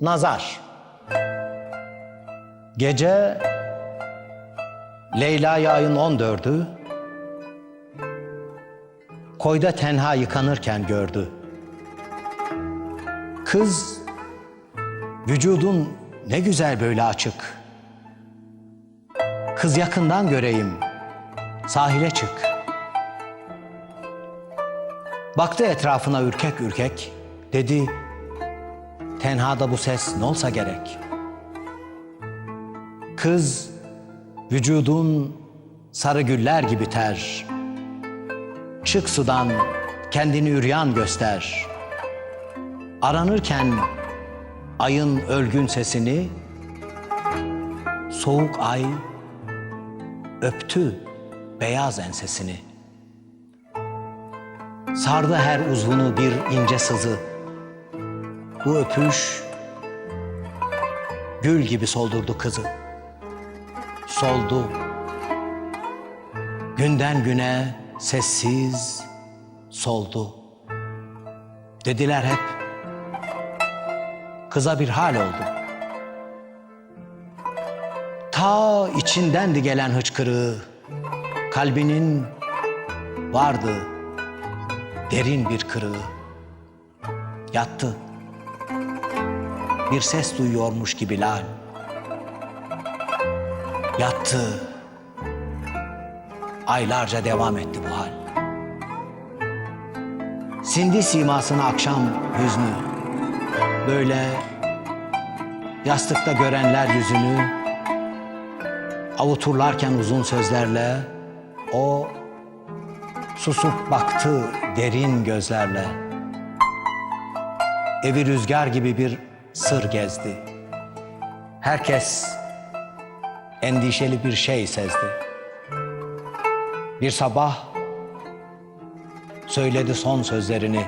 Nazar Gece Leyla ayın 14'ü Koyda tenha yıkanırken gördü. Kız vücudun ne güzel böyle açık. Kız yakından göreyim. Sahile çık. Baktı etrafına ürkek ürkek. Dedi, tenhada bu ses ne olsa gerek. Kız, vücudun sarı güller gibi ter. Çık sudan, kendini üryan göster. Aranırken ayın ölgün sesini, soğuk ay öptü beyaz ensesini. Sardı her uzvunu bir ince sızı. Bu öpüş gül gibi soldurdu kızı. Soldu. Günden güne sessiz soldu. Dediler hep. Kıza bir hal oldu. Ta içindendi gelen hıçkırığı. Kalbinin vardı derin bir kırığı. Yattı. Bir ses duyuyormuş gibi lal. Yattı. Aylarca devam etti bu hal. Sindi simasına akşam hüznü. Böyle yastıkta görenler yüzünü avuturlarken uzun sözlerle o susup baktı derin gözlerle. Evi rüzgar gibi bir sır gezdi. Herkes endişeli bir şey sezdi. Bir sabah söyledi son sözlerini.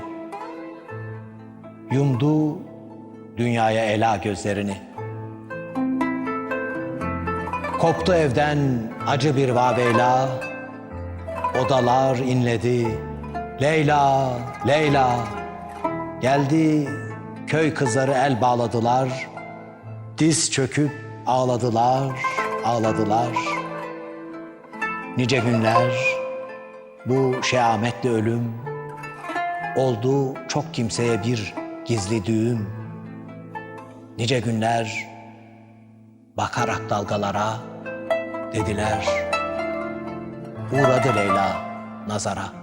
Yumdu dünyaya ela gözlerini. Koptu evden acı bir vaveyla. Odalar inledi. Leyla, Leyla. Geldi köy kızları el bağladılar. Diz çöküp ağladılar, ağladılar. Nice günler bu şehametli ölüm oldu çok kimseye bir gizli düğüm. Nice günler bakarak dalgalara dediler. Uğradı Leyla nazara.